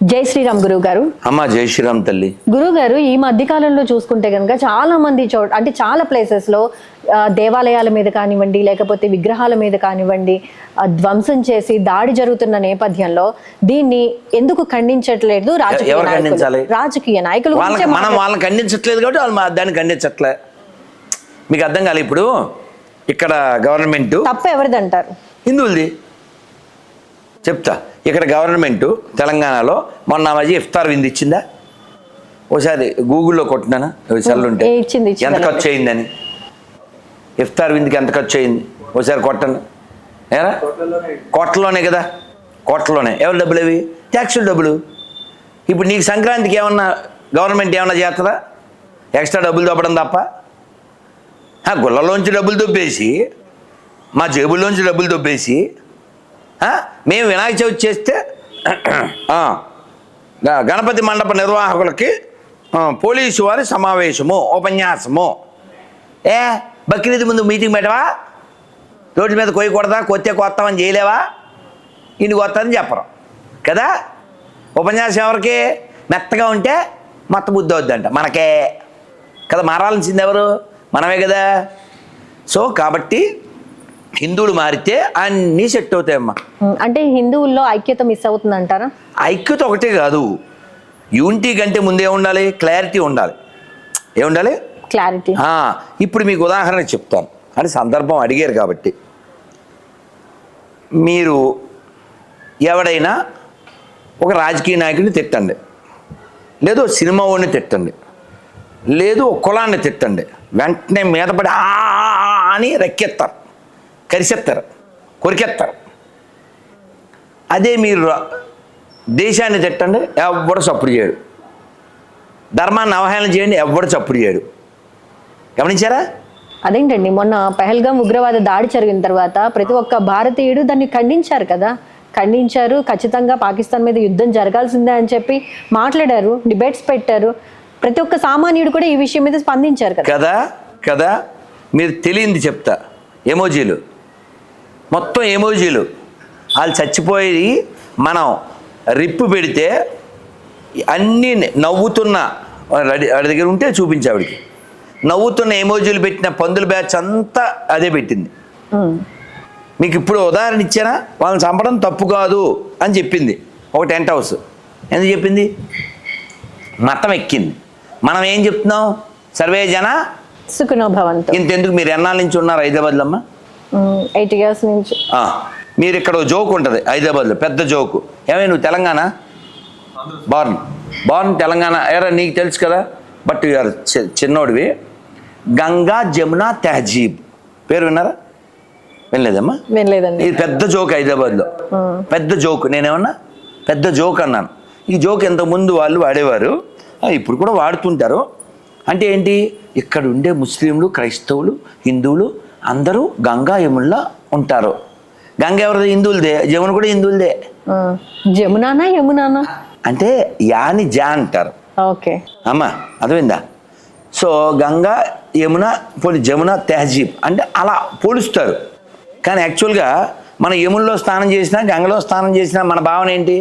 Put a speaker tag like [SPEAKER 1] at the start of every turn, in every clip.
[SPEAKER 1] జై శ్రీరామ్ గురువు గారు
[SPEAKER 2] అమ్మ జై శ్రీరామ్ తల్లి.
[SPEAKER 1] గురువు గారు ఈ మధ్య కాలంలో చూసుకుంటే కనుక చాలా మంది చోట అంటే చాలా ప్లేసెస్లో దేవాలయాల మీద కానివ్వండి లేకపోతే విగ్రహాల మీద కానివ్వండి ధ్వంసం చేసి దాడి జరుగుతున్న నేపథ్యంలో దీన్ని ఎందుకు ఖండించట్లేదు రాజకీయ
[SPEAKER 2] ఎవరు ఖండించాలి?
[SPEAKER 1] రాజకీయ నాయకులు
[SPEAKER 2] వాళ్ళకి మనం వాళ్ళని ఖండించట్లేదు కాబట్టి వాళ్ళు మా- దాన్ని ఖండించట్లే. మీకు అర్థం కాలే ఇప్పుడు? ఇక్కడ గవర్నమెంట్
[SPEAKER 1] తప్పు ఎవరిది అంటారు
[SPEAKER 2] హిందువులది. చెప్తా. ఇక్కడ గవర్నమెంట్ తెలంగాణలో మొన్న మధ్య ఇఫ్తార్ విందు ఇచ్చిందా? ఒకసారి గూగుల్లో కొట్టినానా? సెల్ ఉంటే
[SPEAKER 1] ఏ ఇచ్చింది, ఇచ్చింది
[SPEAKER 2] ఎంత ఖర్చు అయిందని? ఇఫ్తార్ విందుకి ఎంత ఖర్చు అయింది? ఒకసారి కొట్టండి ఏరా? కోట్లలోనే కదా? కోట్లలోనే. ఎవరి డబ్బులు అవి? ట్యాక్సుల డబ్బులు. ఇప్పుడు నీకు సంక్రాంతికి ఏమన్నా గవర్నమెంట్ ఏమన్నా చేస్తుందా ఎక్స్ట్రా డబ్బులు దొబ్బడం తప్ప? ఆ, గుళ్ళలోంచి డబ్బులు దొబ్బేసి మా జేబుల్లోంచి డబ్బులు దొబ్బేసి మేము వినాయక చవితి చేస్తే గ- గణపతి మండప నిర్వాహకులకి పోలీసు వారి సమావేశము ఉపన్యాసము. ఏ? బక్రీద్ ముందు మీటింగ్ పెట్టవా? రోడ్ల మీద కొయ్యకూడదా? కొత్తే కొత్తామని చేయలేవా? ఇన్ని కొత్తని చెప్పరు. కదా? ఉపన్యాసం ఎవరికి? మెత్తగా ఉంటే మత్త బుద్ధి అవుద్దంట మనకే. కదా మారాల్సింది ఎవరు? మనమే కదా. సో కాబట్టి హిందువులు మారితే అన్నీ సెట్ అవుతాయమ్మా.
[SPEAKER 1] అంటే హిందువుల్లో ఐక్యత మిస్ అవుతుంది అంటారా
[SPEAKER 2] ఐక్యత ఒకటే కాదు. యూనిటీ కంటే ముందే ఉండాలి క్లారిటీ ఉండాలి. ఏముండాలి?
[SPEAKER 1] క్లారిటీ.
[SPEAKER 2] ఇప్పుడు మీకు ఉదాహరణ చెప్తాను. అని సందర్భం అడిగారు కాబట్టి. మీరు ఎవడైనా ఒక రాజకీయ నాయకుడిని తిట్టండి. లేదు సినిమా వాడిని తిట్టండి. లేదు కులాన్ని తిట్టండి. వెంటనే మీద పడి "ఆ" అని రెక్కెత్తారు. కరిసెత్తారు కొరికెత్తారు. అదే మీరు దేశాన్ని తిట్టండి ఎవ్వడు చప్పుడు చేయడు. ధర్మాన్ని అవహేళన చేయండి ఎవ్వడు చప్పుడు చేయడు. గమనించారా?
[SPEAKER 1] అదేంటండి మొన్న పహల్గాం ఉగ్రవాద దాడి జరిగిన తర్వాత ప్రతి ఒక్క భారతీయుడు దాన్ని ఖండించారు కదా. ఖండించారు ఖచ్చితంగా పాకిస్తాన్ మీద యుద్ధం జరగాల్సిందే అని చెప్పి మాట్లాడారు డిబేట్స్ పెట్టారు. ప్రతి ఒక్క సామాన్యుడు కూడా ఈ విషయం మీద స్పందించారు కదా.
[SPEAKER 2] కదా కదా మీరు తెలియంది చెప్తా ఎమోజీలు. మొత్తం ఎమోజీలు వాళ్ళు చచ్చిపోయి మనం రిప్పు పెడితే అన్నీ నవ్వుతున్న వాడి దగ్గర ఉంటే చూపించే ఆవిడికి. నవ్వుతున్న ఎమోజీలు పెట్టిన పందుల బ్యాచ్ అంతా అదే పెట్టింది. మీకు ఇప్పుడు ఉదాహరణ ఇచ్చానా? వాళ్ళని చంపడం తప్పు కాదు అని చెప్పింది. ఒక టెంట్ హౌస్. ఎందుకు చెప్పింది? మతం ఎక్కింది. మనం ఏం చెప్తున్నాం? సర్వే జన
[SPEAKER 1] సుఖనో భవంతు.
[SPEAKER 2] ఇంతెందుకు మీరు ఎన్నాళ్ళ నుంచి ఉన్నారు హైదరాబాద్లో అమ్మా?
[SPEAKER 1] ఎయిట్ ఇయర్స్ నుంచి.
[SPEAKER 2] మీరు ఇక్కడ జోక్ ఉంటుంది హైదరాబాద్లో పెద్ద జోకు ఏమే నువ్వు తెలంగాణ? Born born Telangana. ఎరా నీకు తెలుసు కదా? బట్ యూఆర్ చిన్నోడివి. గంగా జమున తెహజీబ్. పేరు విన్నారా? వినలేదమ్మా?
[SPEAKER 1] వినలేదండి.
[SPEAKER 2] ఇది పెద్ద జోక్ హైదరాబాద్లో. పెద్ద జోక్ నేనేమన్నా? పెద్ద జోక్ అన్నాను. ఈ జోక్ ఇంతకుముందు వాళ్ళు వాడేవారు? ఇప్పుడు కూడా వాడుతుంటారు. అంటే ఏంటి? ఇక్కడ ఉండే ముస్లింలు క్రైస్తవులు హిందువులు అందరూ గంగా యముల్లా ఉంటారు. గంగ ఎవరిది? హిందువులదే. జమున కూడా హిందువులదే.
[SPEAKER 1] జమునానా యమునానా
[SPEAKER 2] అంటే యాని జా అంటారు.
[SPEAKER 1] ఓకే.
[SPEAKER 2] అమ్మా అర్థమైందా? సో గంగా యమున పోలి జమున తెహజీబ్ అంటే అలా పోలుస్తారు. కానీ యాక్చువల్గా మన యముల్లో స్నానం చేసినా గంగలో స్నానం చేసినా మన భావన ఏంటి?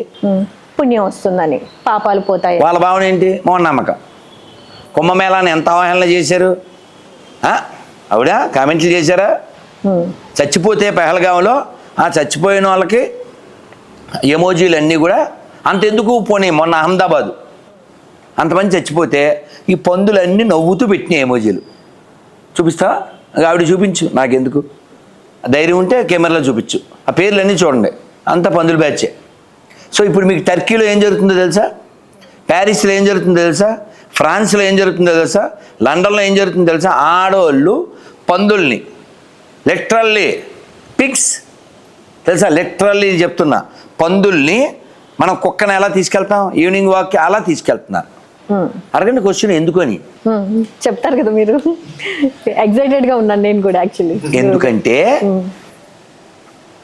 [SPEAKER 1] పుణ్యం వస్తుందని. పాపాలు పోతాయి.
[SPEAKER 2] వాళ్ళ భావన ఏంటి? మూఢనమ్మకం కుంభమేళాన్ని ఎంత అవహేళన చేశారు? ఆవిడ కామెంట్లు చేశారా? చచ్చిపోతే పెహల్గాంలో ఆ చచ్చిపోయిన వాళ్ళకి ఎమోజీలు అన్నీ కూడా అంతెందుకు పోనీ మొన్న అహ్మదాబాదు. అంతమంది చచ్చిపోతే ఈ పందులన్నీ నవ్వుతూ పెట్టిన ఎమోజీలు. చూపిస్తా ఆవిడ చూపించు నాకెందుకు? ధైర్యం ఉంటే కెమెరాలో చూపించు. ఆ పేర్లన్నీ చూడండి అంత పందులు బ్యాచే. సో ఇప్పుడు మీకు టర్కీలో ఏం జరుగుతుందో తెలుసా? ప్యారిస్లో ఏం జరుగుతుందో తెలుసా? ఫ్రాన్స్లో ఏం జరుగుతుందో తెలుసా? లండన్లో ఏం జరుగుతుందో తెలుసా? ఆడవాళ్ళు పందుల్ని లిటరల్లీ పిగ్స్ తెలుసా? లిటరల్లీ చెప్తున్నా. పందుల్ని మనం కుక్కని ఎలా తీసుకెళ్తాం? ఈవినింగ్ వాక్కి అలా తీసుకెళ్తున్నారు అడగండి క్వశ్చన్ ఎందుకు అని
[SPEAKER 1] ఉమ్, చెప్తారు కదా మీరు. ఎక్సైటెడ్గా ఉన్నాను నేను కూడా యాక్చువల్లీ
[SPEAKER 2] ఎందుకంటే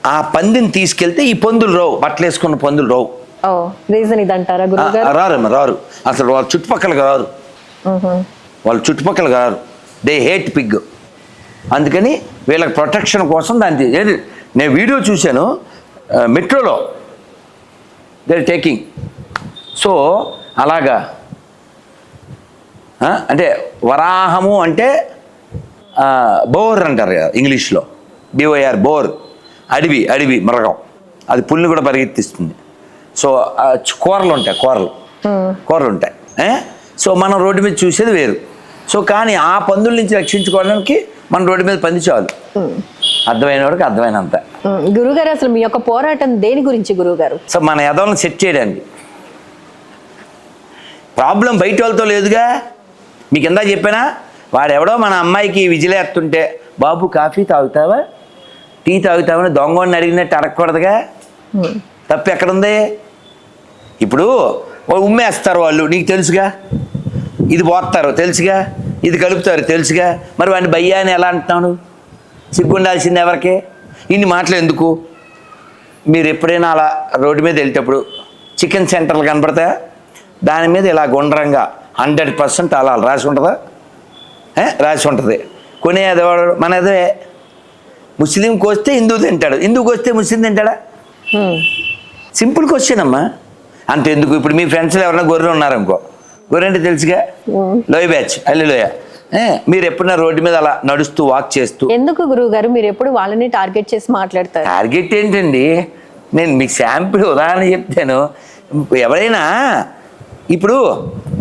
[SPEAKER 2] ఆ పందిని తీసుకెళ్తే ఈ పందులు రావు. బట్టలు వేసుకున్న పందులు రావు.
[SPEAKER 1] రీజన్ గురువు గారు
[SPEAKER 2] రారమ్మ రారు. అసలు వాళ్ళ చుట్టుపక్కల రారు. వాళ్ళ చుట్టుపక్కల రారు. దే హేట్ పిగ్ అందుకని వీళ్ళకి ప్రొటెక్షన్ కోసం దాన్ని ఏది నేను వీడియో చూశాను మెట్రోలో. దే టేకింగ్ సో అలాగా. అంటే వరాహము అంటే బోర్ అంటారు కదా ఇంగ్లీష్లో. B O R boar. అడవి అడవి మృగం. అది పుల్ని కూడా పరిగెత్తిస్తుంది. సో కూరలు ఉంటాయి కూరలు. కూరలు ఉంటాయి? సో మనం రోడ్డు మీద చూసేది వేరు. సో కానీ ఆ పందుల నుంచి రక్షించుకోవడానికి మన రోడ్డు మీద పంది చాలు. అర్థమైన వాడికి అర్థమైనంత
[SPEAKER 1] గురుగారు అసలు మీ యొక్క పోరాటం దేని గురించి గురుగారు?
[SPEAKER 2] సో మన ఎదవలను సెట్ చేయడానికి. ప్రాబ్లం బయట వాళ్ళతో లేదుగా. మీకు ఇందా చెప్పానా? వాడెవడో మన అమ్మాయికి విజిలేస్తుంటే బాబు కాఫీ తాగుతావా? టీ తాగుతావని దొంగని అడిగినట్టు అడగకూడదుగా. తప్పు ఎక్కడుంది? ఇప్పుడు ఉమ్మేస్తారు వాళ్ళు నీకు తెలుసుగా? ఇది పోస్తారు తెలుసుగా? ఇది కలుపుతారు తెలుసుగా? మరి వాడిని భయ్యా అని ఎలా అంటున్నాను సిగ్గుండాల్సింది ఎవరికి? ఇన్ని మాటలు ఎందుకు? మీరు ఎప్పుడైనా అలా రోడ్డు మీద వెళ్ళేటప్పుడు చికెన్ సెంటర్లు కనపడతాయా? దాని మీద ఇలా గుండ్రంగా హండ్రెడ్ పర్సెంట్ అలా రాసి ఉంటుందా? రాసి ఉంటుంది. కొనే ఎదవాడు మన ఎదవే ముస్లింకి వస్తే హిందూ తింటాడు. హిందూకి వస్తే ముస్లిం తింటాడా? సింపుల్ క్వశ్చన్ అమ్మా. అంత ఎందుకు ఇప్పుడు మీ ఫ్రెండ్స్లో ఎవరైనా గొర్రెలు ఉన్నారనుకో. గొర్రె అంటే తెలుసుగా? లోయ బ్యాచ్ అల్లి లోయ. మీరు ఎప్పుడైనా రోడ్డు మీద అలా నడుస్తూ వాక్ చేస్తూ?
[SPEAKER 1] ఎందుకు గురుగారు మీరు ఎప్పుడు వాళ్ళని టార్గెట్ చేసి మాట్లాడతారు?
[SPEAKER 2] టార్గెట్ ఏంటండి? నేను మీకు శాంపిల్ ఉదాహరణ చెప్తాను. ఎవరైనా ఇప్పుడు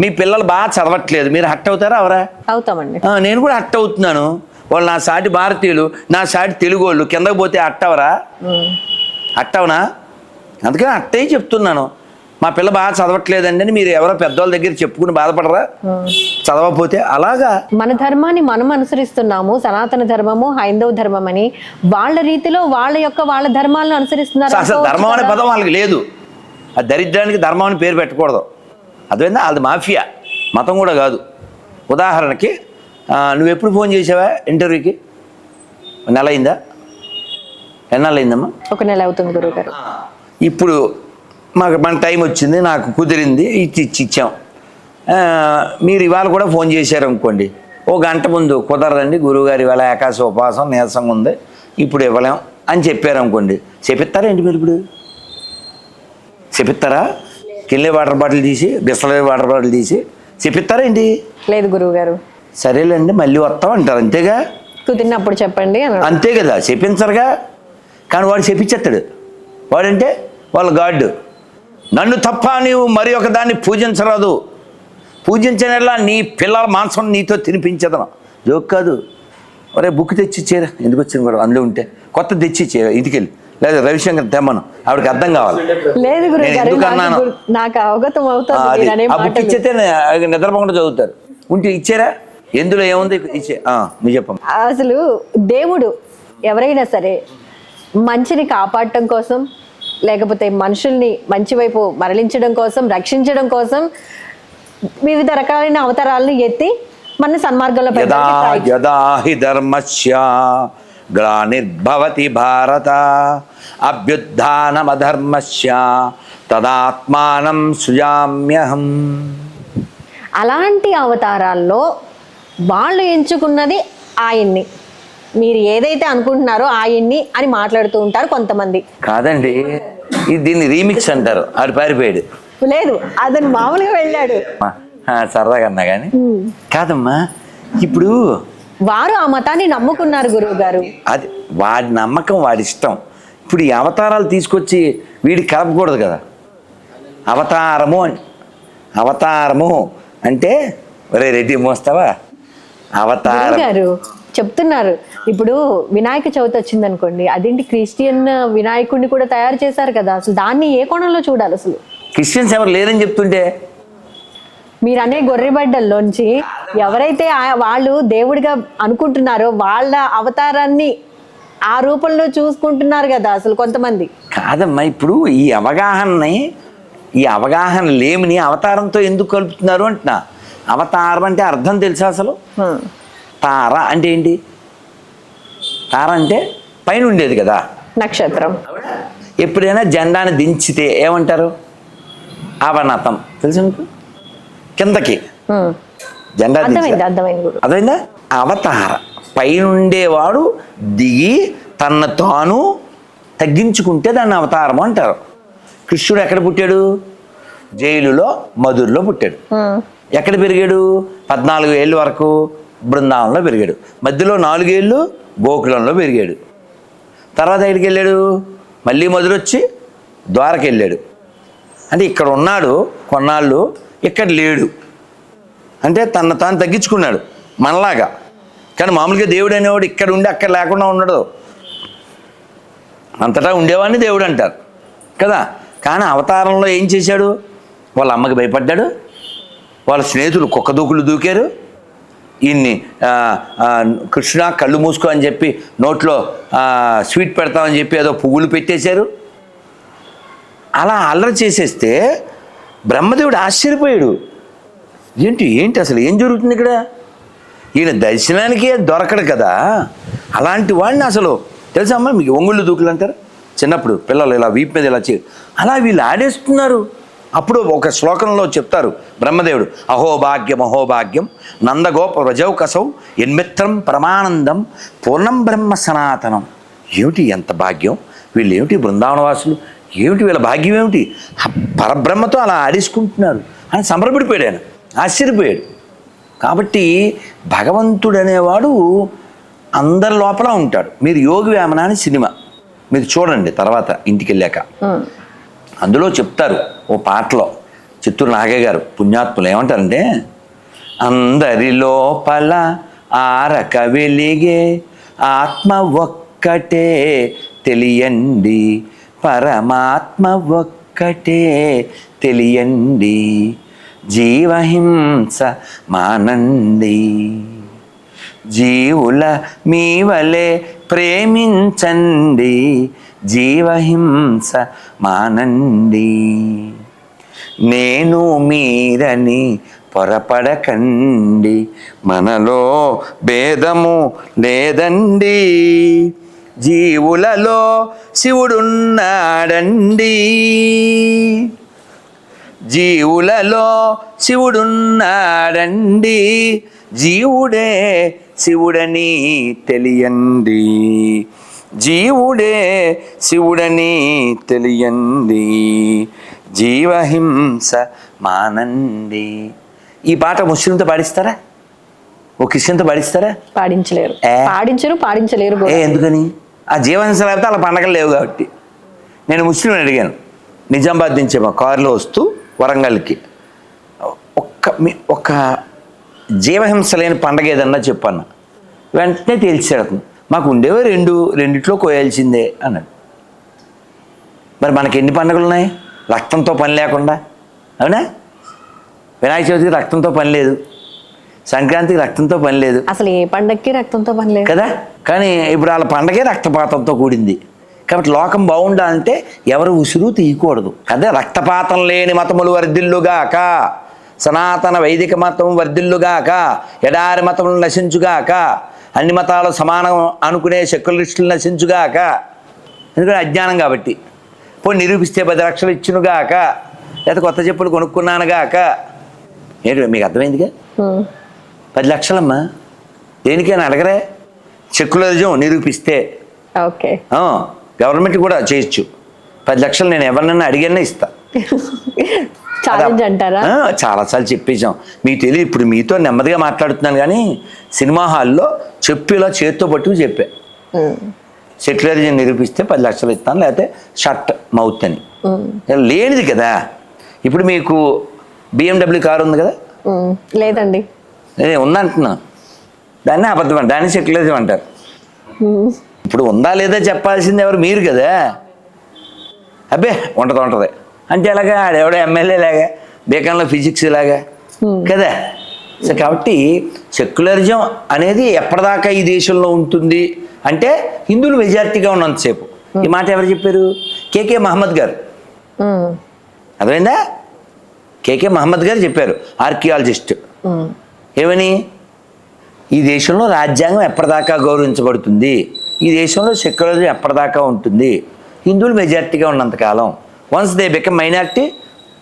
[SPEAKER 2] మీ పిల్లలు బాగా చదవట్లేదు. మీరు హట్ అవుతారా అవరా?
[SPEAKER 1] అవుతామండి.
[SPEAKER 2] నేను కూడా హట్ అవుతున్నాను. వాళ్ళు నా సాటి భారతీయులు నా సాటి తెలుగు వాళ్ళు కిందకు పోతే అట్టవరా అట్టవనా అందుకని అట్టే చెప్తున్నాను. మా పిల్ల బాగా చదవట్లేదండి అని మీరు ఎవరో పెద్దవాళ్ళ దగ్గర చెప్పుకుని బాధపడరా. చదవకపోతే అలాగా?
[SPEAKER 1] మన ధర్మాన్ని మనం అనుసరిస్తున్నాము సనాతన ధర్మము హైందవ ధర్మం అని వాళ్ళ రీతిలో వాళ్ళ యొక్క వాళ్ళ ధర్మాలను అనుసరిస్తున్నారు?
[SPEAKER 2] అసలు ధర్మం అనే. పదం వాళ్ళకి లేదు. ఆ దరిద్రానికి ధర్మం అని పేరు పెట్టకూడదు. అదేందా అది మాఫియా. మతం కూడా కాదు. ఉదాహరణకి నువ్వు ఎప్పుడు ఫోన్ చేసావా ఇంటర్వ్యూకి? నెల అయిందా? ఎన్నాళ్ళు అయిందమ్మా
[SPEAKER 1] ఒక నెల అవుతుంది గురుగారు
[SPEAKER 2] ఇప్పుడు మాకు మన టైం వచ్చింది నాకు కుదిరింది ఇచ్చి ఇచ్చి ఇచ్చాం. మీరు ఇవాళ కూడా ఫోన్ చేశారు అనుకోండి ఓ గంట ముందు కుదరదండి గురువుగారు ఇవాళ ఏకాశ ఉపవాసం నీరసంగా ఉంది ఇప్పుడు ఇవ్వలేం అని చెప్పారు అనుకోండి చెప్పిస్తారా ఏంటి మీరు ఇప్పుడు? చెప్పిస్తారా? కిల్లే వాటర్ బాటిల్ తీసి బిస్లరీ వాటర్ బాటిల్ తీసి చెప్పిస్తారా ఏంటి?
[SPEAKER 1] లేదు గురువుగారు.
[SPEAKER 2] సరేలేండి మళ్ళీ వస్తాం అంటారు అంతేగా?
[SPEAKER 1] కుదిరినప్పుడు చెప్పండి
[SPEAKER 2] అంతే కదా చెప్పించరుగా కానీ వాడు చెప్పించేస్తాడు. వాడంటే? వాళ్ళ గాడ్. నన్ను తప్ప నీవు మరి ఒక దాన్ని పూజించరాదు. పూజించనేలా నీ పిల్లల మాంసం నీతో తినిపించదను. జోక్ కాదు. ఒరే బుక్ తెచ్చి ఇచ్చేరా ఎందుకు వచ్చింది కూడా? అందులో ఉంటే. కొత్త తెచ్చి ఇచ్చే ఇంటికి వెళ్ళి లేదా రవిశంకర్ తెమ్మను. ఆవిడకి అర్థం కావాలి.
[SPEAKER 1] లేదు
[SPEAKER 2] ఎందుకు
[SPEAKER 1] నాకు
[SPEAKER 2] అన్నాను?
[SPEAKER 1] గుర్- నాకు అవగతం అవుతుంది
[SPEAKER 2] ఆ బుక్ నిద్రపోకుండా చదువుతారు. ఉంటే ఇచ్చారా? ఎందులో ఏముంది? ఇచ్చే. నువ్వు చెప్పమ్మా.
[SPEAKER 1] అసలు దేవుడు ఎవరైనా సరే మంచిని కాపాడటం కోసం లేకపోతే మనుషుల్ని మంచి వైపు మరలించడం కోసం రక్షించడం కోసం వివిధ రకాలైన అవతారాలను ఎత్తి మన సన్మార్గంలో
[SPEAKER 2] యదా
[SPEAKER 1] పెట్టడానికి try చేస్తారు.
[SPEAKER 2] యదా హి ధర్మస్య గ్లానిర్భవతి భారత అభ్యుత్నమధర్మస్య తదాత్మానం సృజామ్యహం
[SPEAKER 1] అలాంటి అవతారాల్లో వాళ్ళు ఎంచుకున్నది ఆయన్ని మీరు ఏదైతే అనుకుంటున్నారో ఆయన్ని అని మాట్లాడుతూ ఉంటారు కొంతమంది.
[SPEAKER 2] కాదండి దీన్ని రీమిక్స్ అంటారు ఆడు పారిపోయాడు.
[SPEAKER 1] లేదు అతను మామూలుగా వెళ్ళాడు.
[SPEAKER 2] సరదాగా అన్నా కానీ. కాదమ్మా ఇప్పుడు
[SPEAKER 1] వారు ఆ మతాన్ని నమ్ముకున్నారు గురువు గారు
[SPEAKER 2] అది వాడి నమ్మకం వాడి ఇష్టం. ఇప్పుడు ఈ అవతారాలు తీసుకొచ్చి వీడికి కలపకూడదు కదా. అవతారము అని. అవతారము అంటే ఒరే రెడ్డి మోస్తావా? అవతారం.
[SPEAKER 1] గారు చెప్తున్నారు. ఇప్పుడు వినాయక చవితి వచ్చింది అనుకోండి అదేంటి క్రిస్టియన్ వినాయకుడిని కూడా తయారు చేశారు కదా? అసలు దాన్ని ఏ కోణంలో చూడాలి అసలు?
[SPEAKER 2] క్రిస్టియన్స్ ఎవరు లేరని చెప్తుంటే?
[SPEAKER 1] మీరు అనే గొర్రెబడ్డల్లోంచి ఎవరైతే ఆ- వాళ్ళు దేవుడిగా అనుకుంటున్నారో వాళ్ళ అవతారాన్ని ఆ రూపంలో చూసుకుంటున్నారు కదా అసలు కొంతమంది.
[SPEAKER 2] కాదమ్మా ఇప్పుడు ఈ అవగాహనని ఈ అవగాహన లేమిని అవతారంతో ఎందుకు కలుపుతున్నారు అంటున్నా? అవతారం అంటే అర్థం తెలుసా అసలు. తార అంటే ఏంటి? తార అంటే పైన ఉండేది కదా.
[SPEAKER 1] నక్షత్రం.
[SPEAKER 2] ఎప్పుడైనా జెండాని దించితే ఏమంటారు? అవనతం తెలుసు కిందకి. జెండా
[SPEAKER 1] అర్థమైందా
[SPEAKER 2] అవతార. పైనుండేవాడు దిగి తన తాను తగ్గించుకుంటే దాన్ని అవతారం అంటారు. కృష్ణుడు ఎక్కడ పుట్టాడు? జైలులో మధురలో పుట్టాడు. ఎక్కడ పెరిగాడు? పద్నాలుగు ఏళ్ళ వరకు బృందావనంలో పెరిగాడు. మధ్యలో నాలుగేళ్ళు గోకులంలో పెరిగాడు. తర్వాత ఎక్కడికి వెళ్ళాడు? మళ్ళీ మొదలొచ్చి ద్వారకి వెళ్ళాడు. అంటే ఇక్కడ ఉన్నాడు కొన్నాళ్ళు ఇక్కడ లేడు. అంటే తన తాను తగ్గించుకున్నాడు మనలాగా. కానీ మామూలుగా దేవుడు అనేవాడు ఇక్కడ ఉండి అక్కడ లేకుండా ఉండడు. అంతటా ఉండేవాడిని దేవుడు అంటారు. కదా? కానీ అవతారంలో ఏం చేశాడు? వాళ్ళ అమ్మకి భయపడ్డాడు. వాళ్ళ స్నేహితులు కుక్క దూకులు దూకారు. ఈయన్ని కృష్ణ కళ్ళు మూసుకో అని చెప్పి నోట్లో స్వీట్ పెడతామని చెప్పి ఏదో పువ్వులు పెట్టేశారు. అలా అల్లరి చేసేస్తే బ్రహ్మదేవుడు ఆశ్చర్యపోయాడు. ఏంటి ఏంటి అసలు ఏం జరుగుతుంది ఇక్కడ? ఈయన దర్శనానికే దొరకడు కదా. అలాంటి వాడిని అసలు తెలుసా అమ్మా మీకు ఒంగుళ్ళు దూకులు అంటారు? చిన్నప్పుడు పిల్లలు ఇలా వీపు మీద ఇలా చే అలా వీళ్ళు ఆడేస్తున్నారు. అప్పుడు ఒక శ్లోకంలో చెప్తారు బ్రహ్మదేవుడు అహోభాగ్యం అహోభాగ్యం నందగోప వ్రజౌకసౌ ఎన్మిత్రం పరమానందం పూర్ణం బ్రహ్మ సనాతనం. ఏమిటి ఎంత భాగ్యం? వీళ్ళు ఏమిటి బృందావనవాసులు? ఏమిటి వీళ్ళ భాగ్యం ఏమిటి? పరబ్రహ్మతో అలా ఆడేసుకుంటున్నారు. అని సంబరపడిపోయాడు ఆయన ఆశ్చర్యపోయాడు. కాబట్టి భగవంతుడు అనేవాడు అందరి లోపల ఉంటాడు. మీరు యోగి వేమన అని సినిమా మీరు చూడండి తర్వాత ఇంటికి వెళ్ళాక అందులో చెప్తారు ఓ పాటలో చిత్తూరు నాగయ్య గారు పుణ్యాత్ములు ఏమంటారంటే అందరి లోపల ఆరక వెలిగే ఆత్మ ఒక్కటే తెలియండి పరమాత్మ ఒక్కటే తెలియండి జీవహింస మానండి జీవుల మీ వలె ప్రేమించండి జీవహింస మానండి. నేను మీరని పొరపడకండి మనలో భేదము లేదండి. జీవులలో శివుడున్నాడండి. జీవులలో శివుడున్నాడండి. జీవుడే శివుడని తెలియండి. జీవుడే శివుడని తెలియండి. జీవహింస మానండి. ఈ పాట ముస్లింతో పాడిస్తారా? ఓ క్రిస్టియన్తో పాడిస్తారా?
[SPEAKER 1] పాడించలేరు? పాడించరు పాడించలేరు
[SPEAKER 2] ఎందుకని? ఆ జీవహింస లేకపోతే అలా పండగలు లేవు కాబట్టి. నేను ముస్లిం అడిగాను. నిజామాబాద్ నుంచి మా కారులో వస్తూ వరంగల్కి. ఒక్క మీ ఒక జీవహింస లేని పండగ ఏదన్నా చెప్పాను వెంటనే తేల్చాడు మాకు ఉండేవే రెండు రెండిట్లో కోయాల్సిందే అన్నాడు. మరి మనకి ఎన్ని పండుగలు ఉన్నాయి రక్తంతో పని లేకుండా. అవునా? వినాయక చవితికి రక్తంతో పని లేదు. సంక్రాంతికి రక్తంతో పని లేదు.
[SPEAKER 1] అసలు ఏ పండక్కి రక్తంతో పని లేదు?
[SPEAKER 2] కదా? కానీ ఇప్పుడు వాళ్ళ పండగే రక్తపాతంతో కూడింది. కాబట్టి లోకం బాగుండాలంటే ఎవరు ఉసురు తీయకూడదు. అదే రక్తపాతం లేని మతములు వర్ధిల్లుగాక. సనాతన వైదిక మతం వర్ధిల్లుగాక. ఎడారి మతములు నశించుగాక. అన్ని మతాలు సమానం అనుకునే సెక్యులరిస్టులు నశించుగాక. ఎందుకంటే అజ్ఞానం కాబట్టి. పోనీ నిరూపిస్తే పది లక్షలు ఇచ్చునుగాక. లేదా కొత్త చెప్పులు కొనుక్కున్నానుగాక. ఏంటి మీకు అర్థమైందిగా. పది లక్షలమ్మా దేనికైనా అడగరే. సెక్యులరిజం నిరూపిస్తే.
[SPEAKER 1] ఓకే.
[SPEAKER 2] గవర్నమెంట్ కూడా చేయొచ్చు. పది లక్షలు నేను ఎవరినైనా అడిగానే ఇస్తా. చాలాసార్లు చెప్పేశాం. మీకు తెలియదు ఇప్పుడు మీతో నెమ్మదిగా మాట్లాడుతున్నాను కానీ సినిమా హాల్లో చెప్పి ఇలా చేత్తో పట్టుకు చెప్పా. సెక్యులరిజం నిరూపిస్తే పది లక్షలు ఇస్తాను లేకపోతే షర్ట్ మౌత్ అని. లేనిది కదా. ఇప్పుడు మీకు బిఎండబ్ల్యూ కారు ఉంది కదా.
[SPEAKER 1] లేదండి.
[SPEAKER 2] నేను ఉందంటున్నా దాన్ని అబద్ధం దాన్ని సెక్యులరిజం అంటారు. ఇప్పుడు ఉందా లేదా చెప్పాల్సింది ఎవరు? మీరు కదా. అబ్బే ఉంటది ఉంటది. అంటే ఎలాగా? ఆడెవడో ఎమ్మెల్యే లాగా బీకాన్లో ఫిజిక్స్ లాగా. కదా? సో కాబట్టి సెక్యులరిజం అనేది ఎప్పటిదాకా ఈ దేశంలో ఉంటుంది అంటే హిందువులు మెజారిటీగా ఉన్నంతసేపు. ఈ మాట ఎవరు చెప్పారు? కేకే మహమ్మద్ గారు. అర్థమైందా? కేకే మహమ్మద్ గారు చెప్పారు ఆర్కియాలజిస్ట్. ఏమని? ఈ దేశంలో రాజ్యాంగం ఎప్పటిదాకా గౌరవించబడుతుంది? ఈ దేశంలో సెక్యులరిజం ఎప్పటిదాకా ఉంటుంది? హిందువులు మెజారిటీగా ఉన్నంతకాలం. Once they become minority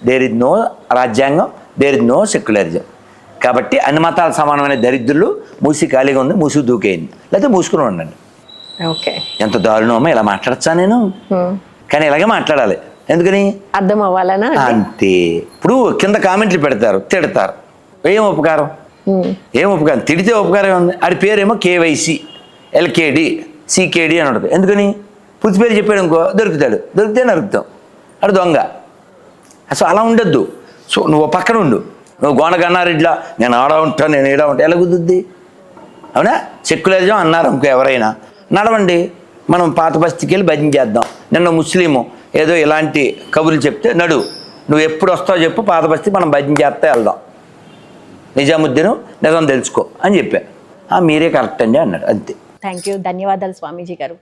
[SPEAKER 2] there is no రాజ్యాంగం దేర్ ఇస్ నో సెక్యులరిజం కాబట్టి అన్ని మతాల సమానమైన దరిద్రులు మూసి ఖాళీగా ఉంది మూసి దూకేయండి లేకపోతే మూసుకుని ఉండండి
[SPEAKER 1] ఓకే
[SPEAKER 2] ఎంత దారుణమో ఇలా మాట్లాడచ్చా నేను. కానీ ఇలాగే మాట్లాడాలి ఎందుకని
[SPEAKER 1] అర్థం అవ్వాలనా
[SPEAKER 2] అంతే ఇప్పుడు కింద కామెంట్లు పెడతారు తిడతారు ఏం ఉపకారం ఏం ఉపకారం తిడితే ఉపకారం ఉంది ఆడి పేరేమో కేవైసీ ఎల్కేడి సికేడి అని ఉంటుంది ఎందుకని పూర్తి పేరు చెప్పాడు ఇంకో దొరుకుతాడు దొరికితే నరుకుతాం అడు దొంగ. అసలు అలా ఉండొద్దు. సో నువ్వు పక్కన ఉండు. నువ్వు గోనగన్నారెడ్డిలా నేను ఆడ ఉంటాను నేను ఏడా ఉంటా ఎలా కుదుద్ది అవునా? సెక్యులరిజం అన్నారు ఇంకో ఎవరైనా. నడవండి మనం పాత బస్తికి వెళ్ళి భజన చేద్దాం. నిన్న ముస్లిము ఏదో ఇలాంటి కబుర్లు చెప్తే నడు నువ్వు ఎప్పుడు వస్తావు చెప్పు పాత బస్తీ మనం భజన చేస్తే వెళ్దాం. నిజాముద్దీన్ నిజం తెలుసుకో అని చెప్పా. "ఆ, మీరే కరెక్ట్ అండి అన్నాడు అంతే.
[SPEAKER 1] థ్యాంక్ యూ ధన్యవాదాలు స్వామీజీ గారు.